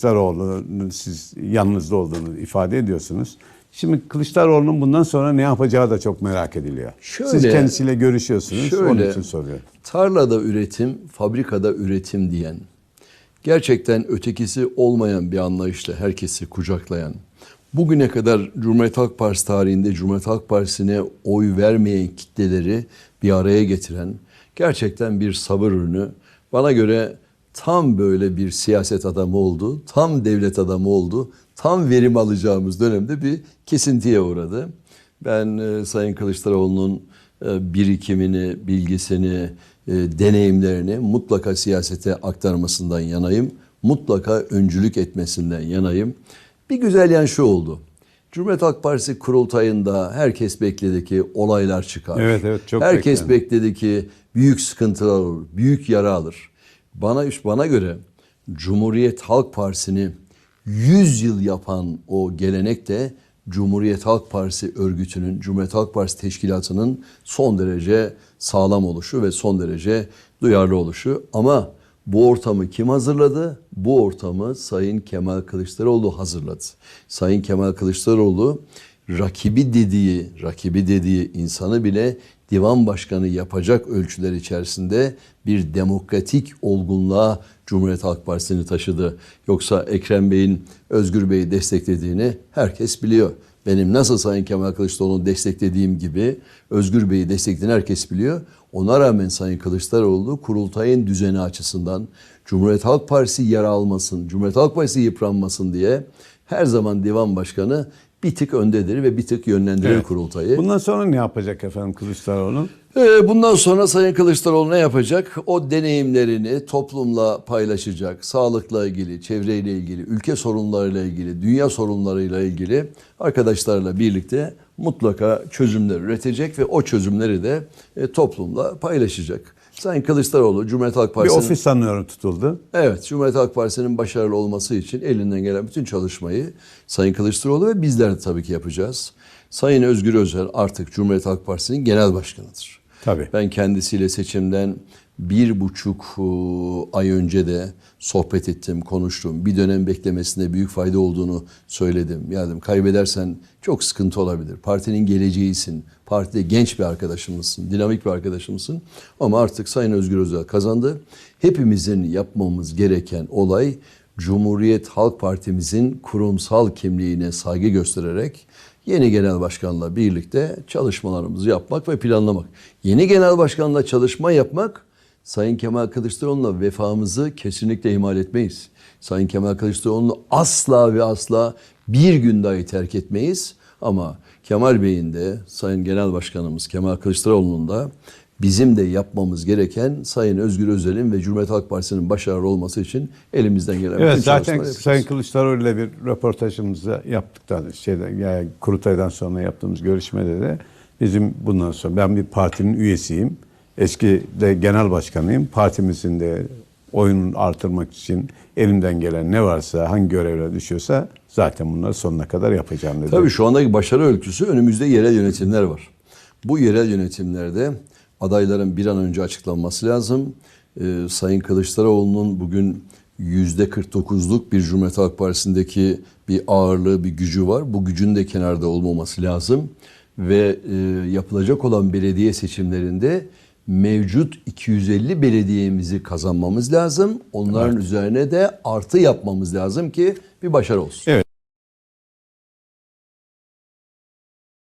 Kılıçdaroğlu'nun siz yanınızda olduğunu ifade ediyorsunuz. Şimdi Kılıçdaroğlu'nun bundan sonra ne yapacağı da çok merak ediliyor. Şöyle- siz kendisiyle görüşüyorsunuz. Onun şöyle- için soruyorum. Tarlada üretim, fabrikada üretim diyen, gerçekten ötekisi olmayan bir anlayışla herkesi kucaklayan, bugüne kadar Cumhuriyet Halk Partisi tarihinde Cumhuriyet Halk Partisi'ne oy vermeyen kitleleri bir araya getiren gerçekten bir sabır ürünü. Bana göre tam böyle bir siyaset adamı oldu, tam devlet adamı oldu, tam verim alacağımız dönemde bir kesintiye uğradı. Ben e, Sayın Kılıçdaroğlu'nun e, birikimini, bilgisini, e, deneyimlerini mutlaka siyasete aktarmasından yanayım. Mutlaka öncülük etmesinden yanayım. Bir güzel yan şu oldu. Cumhuriyet Halk Partisi kurultayında herkes bekledi ki olaylar çıkar. Evet, evet, çok Herkes beklendi. bekledi ki büyük sıkıntılar olur, büyük yara alır. Bana bana göre Cumhuriyet Halk Partisi'ni 100 yıl yapan o gelenek de Cumhuriyet Halk Partisi örgütünün, Cumhuriyet Halk Partisi teşkilatının son derece sağlam oluşu ve son derece duyarlı oluşu. Ama bu ortamı kim hazırladı? Bu ortamı Sayın Kemal Kılıçdaroğlu hazırladı. Sayın Kemal Kılıçdaroğlu rakibi dediği, rakibi dediği insanı bile divan başkanı yapacak ölçüler içerisinde bir demokratik olgunluğa Cumhuriyet Halk Partisi'ni taşıdı. Yoksa Ekrem Bey'in Özgür Bey'i desteklediğini herkes biliyor. Benim nasıl Sayın Kemal Kılıçdaroğlu'nu desteklediğim gibi Özgür Bey'i desteklediğini herkes biliyor. Ona rağmen Sayın Kılıçdaroğlu kurultayın düzeni açısından Cumhuriyet Halk Partisi yara almasın, Cumhuriyet Halk Partisi yıpranmasın diye her zaman divan başkanı bir tık öndedir ve bir tık yönlendirir Evet. kurultayı. Bundan sonra ne yapacak efendim Kılıçdaroğlu? Ee, Bundan sonra Sayın Kılıçdaroğlu ne yapacak? O deneyimlerini toplumla paylaşacak. Sağlıkla ilgili, çevreyle ilgili, ülke sorunlarıyla ilgili, dünya sorunlarıyla ilgili arkadaşlarla birlikte mutlaka çözümler üretecek ve o çözümleri de e, toplumla paylaşacak. Sayın Kılıçdaroğlu Cumhuriyet Halk Bir Partisi'nin ofis sanıyorum tutuldu. Evet, Cumhuriyet Halk Partisi'nin başarılı olması için elinden gelen bütün çalışmayı Sayın Kılıçdaroğlu ve bizler de tabii ki yapacağız. Sayın Özgür Özel artık Cumhuriyet Halk Partisi'nin genel başkanıdır. Tabii. Ben kendisiyle seçimden bir buçuk e, ay önce de sohbet ettim, konuştum. Bir dönem beklemesinde büyük fayda olduğunu söyledim. Ya dedim kaybedersen çok sıkıntı olabilir. Partinin geleceğisin. Partide genç bir arkadaşımızsın, dinamik bir arkadaşımızsın. Ama artık Sayın Özgür Özel kazandı. Hepimizin yapmamız gereken olay Cumhuriyet Halk Partimizin kurumsal kimliğine saygı göstererek yeni genel başkanla birlikte çalışmalarımızı yapmak ve planlamak. Yeni genel başkanla çalışma yapmak Sayın Kemal Kılıçdaroğlu'na vefamızı kesinlikle ihmal etmeyiz. Sayın Kemal Kılıçdaroğlu'nu asla ve asla bir gün dahi terk etmeyiz. Ama Kemal Bey'in de Sayın Genel Başkanımız Kemal Kılıçdaroğlu'nun da bizim de yapmamız gereken Sayın Özgür Özel'in ve Cumhuriyet Halk Partisi'nin başarılı olması için elimizden gelen Evet bütün zaten yapacağız. Sayın Kılıçdaroğlu ile bir röportajımızı yaptıktan şeyden yani kurultaydan sonra yaptığımız görüşmede de bizim bundan sonra ben bir partinin üyesiyim. Eski de genel başkanıyım. Partimizin de oyunun artırmak için elimden gelen ne varsa hangi görevler düşüyorsa zaten bunları sonuna kadar yapacağım dedi. Tabii şu andaki başarı ölçüsü önümüzde yerel yönetimler var. Bu yerel yönetimlerde adayların bir an önce açıklanması lazım. Ee, Sayın Kılıçdaroğlu'nun bugün yüzde 49'luk bir Cumhuriyet Halk Partisi'ndeki bir ağırlığı, bir gücü var. Bu gücün de kenarda olmaması lazım. Ve e, yapılacak olan belediye seçimlerinde mevcut 250 belediyemizi kazanmamız lazım. Onların üzerine de artı yapmamız lazım ki bir başarı olsun. Evet.